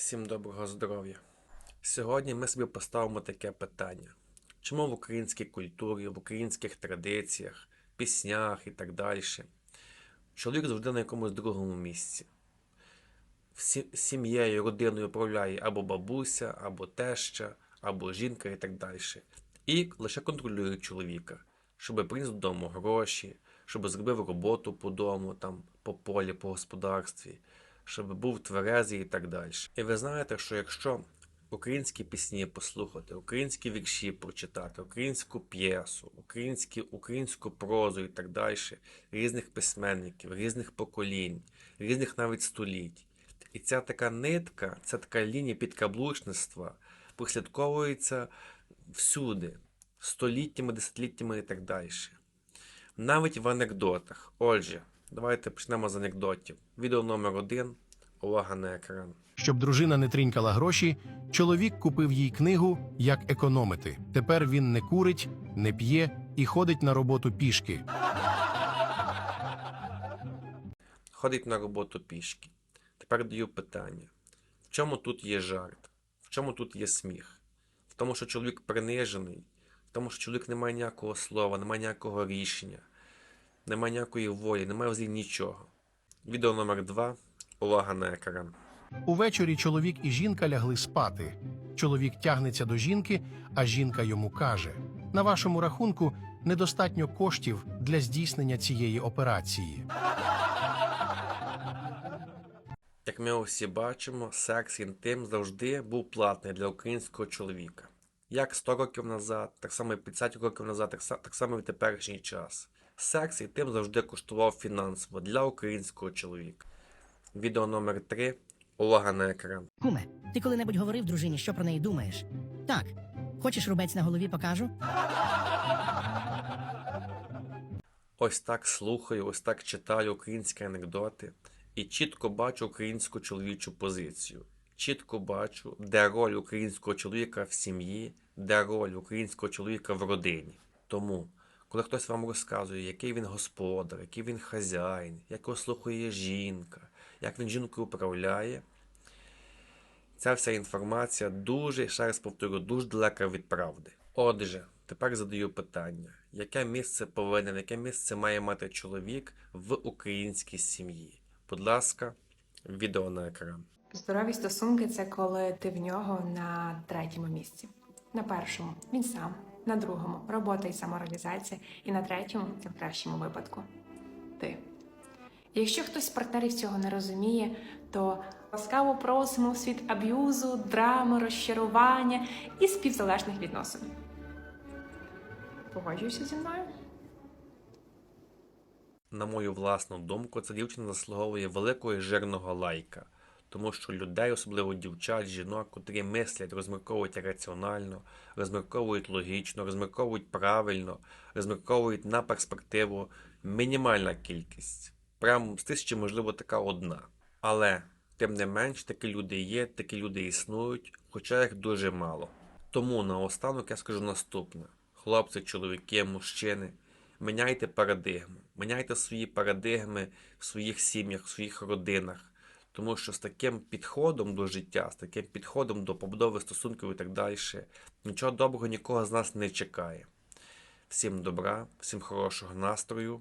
Всім доброго здоров'я. Сьогодні ми собі поставимо таке питання: чому в українській культурі, в українських традиціях, піснях і так далі чоловік завжди на якомусь другому місці? Сім'єю, родиною управляє або бабуся, або теща, або жінка і так далі. І лише контролює чоловіка, щоб приніс додому гроші, щоб зробив роботу по дому, там, по полі, по господарстві, щоб був тверезий і так далі. І ви знаєте, що якщо українські пісні послухати, українські вірші прочитати, українську п'єсу, українські, українську прозу і так далі, різних письменників, різних поколінь, різних навіть століть. І ця така нитка, ця така лінія підкаблучництва прослідковується всюди, століттями, десятиліттями і так далі. Навіть в анекдотах. Отже, давайте почнемо з анекдотів. Відео номер один. Увага на екран. Щоб дружина не тринькала гроші, чоловік купив їй книгу Як економити. Тепер він не курить, не п'є і ходить на роботу пішки. Ходить на роботу пішки. Тепер даю питання: в чому тут є жарт? В чому тут є сміх? В тому, що чоловік принижений, в тому, що чоловік не має ніякого слова, не має ніякого рішення, не має ніякої волі, не має взагалі нічого. Відео номер два. Увага на екран. Увечері чоловік і жінка лягли спати. Чоловік тягнеться до жінки, а жінка йому каже: На вашому рахунку недостатньо коштів для здійснення цієї операції. Як ми усі бачимо, секс інтим завжди був платний для українського чоловіка. Як 100 років назад, так само і 50 років назад, так, так само і в теперішній час. Секс інтим завжди коштував фінансово для українського чоловіка. Відео номер 3. Увага на екран. Куме, ти коли-небудь говорив дружині, що про неї думаєш? Так. Хочеш рубець на голові покажу? Ось так слухаю, ось так читаю українські анекдоти і чітко бачу українську чоловічу позицію. Чітко бачу, де роль українського чоловіка в сім'ї, де роль українського чоловіка в родині. Тому, коли хтось вам розказує, який він господар, який він хазяїн, як його слухає жінка, як він жінкою управляє, ця вся інформація дуже, ще раз повторю, дуже далека від правди. Отже, тепер задаю питання: яке місце повинен, яке місце має мати чоловік в українській сім'ї? Будь ласка, відео на екран. Здорові стосунки це коли ти в нього на третьому місці. На першому він сам, на другому робота і самореалізація, і на третьому, це в кращому випадку, ти. Якщо хтось з партнерів цього не розуміє, то ласкаво просимо в світ аб'юзу, драми, розчарування і співзалежних відносин. Погоджуєшся зі мною? На мою власну думку, ця дівчина заслуговує великого і жирного лайка, тому що людей, особливо дівчат, жінок, котрі мислять, розмірковують раціонально, розмірковують логічно, розмірковують правильно, розмірковують на перспективу мінімальна кількість. Прям з тисячі, можливо, така одна. Але, тим не менш, такі люди є, такі люди існують, хоча їх дуже мало. Тому наостанок я скажу наступне: хлопці, чоловіки, мужчини, міняйте парадигму, міняйте свої парадигми в своїх сім'ях, в своїх родинах. Тому що з таким підходом до життя, з таким підходом до побудови стосунків і так далі, нічого доброго нікого з нас не чекає. Всім добра, всім хорошого настрою,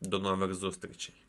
до нових зустрічей.